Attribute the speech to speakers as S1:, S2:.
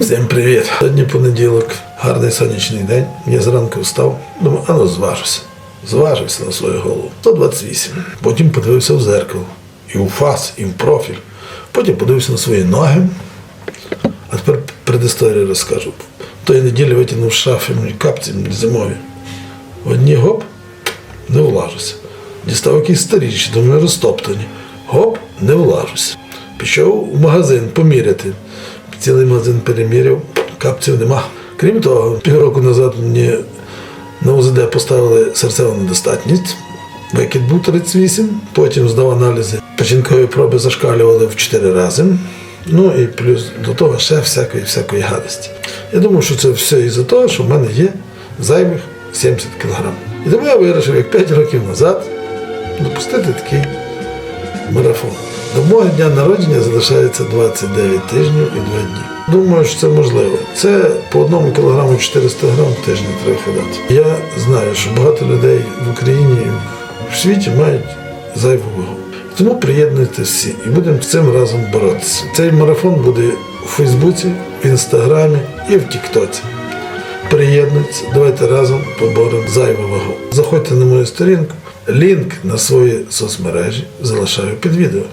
S1: Всім привіт! Сьогодні понеділок, гарний сонячний день. Я зранку встав, думаю, а ну зважуся. Зважився на свою голову. 128. Потім подивився в зеркало. І у фас, і в профіль. Потім подивився на свої ноги. А тепер предісторію розкажу. Тої неділі витягнув шафи мої капці зимові. В одні гоп, не влажуся. Дістав якісь старіші, думаю, розтоптані. Гоп, не влажуся. Пішов у магазин поміряти. Цілий магазин переміряв, капців нема. Крім того, півроку назад мені на УЗД поставили серцеву недостатність. Викид був 38, потім здав аналізи. Печінкові проби зашкалювали в 4 рази. Ну і плюс до того ще всякої всякої гадості. Я думав, що це все із-за того, що в мене є зайвих 70 кг. І тому я вирішив, як 5 років назад, допустити такий марафон. До мого дня народження залишається 29 тижнів і 2 дні. Думаю, що це можливо. Це по одному кілограму 400 грам в треба ходити. Я знаю, що багато людей в Україні і в світі мають зайву вагу. Тому приєднуйтесь всі і будемо з цим разом боротися. Цей марафон буде у Фейсбуці, в Інстаграмі і в Тіктоці. Приєднуйтесь, давайте разом поборемо зайву вагу. Заходьте на мою сторінку, лінк на свої соцмережі залишаю під відео.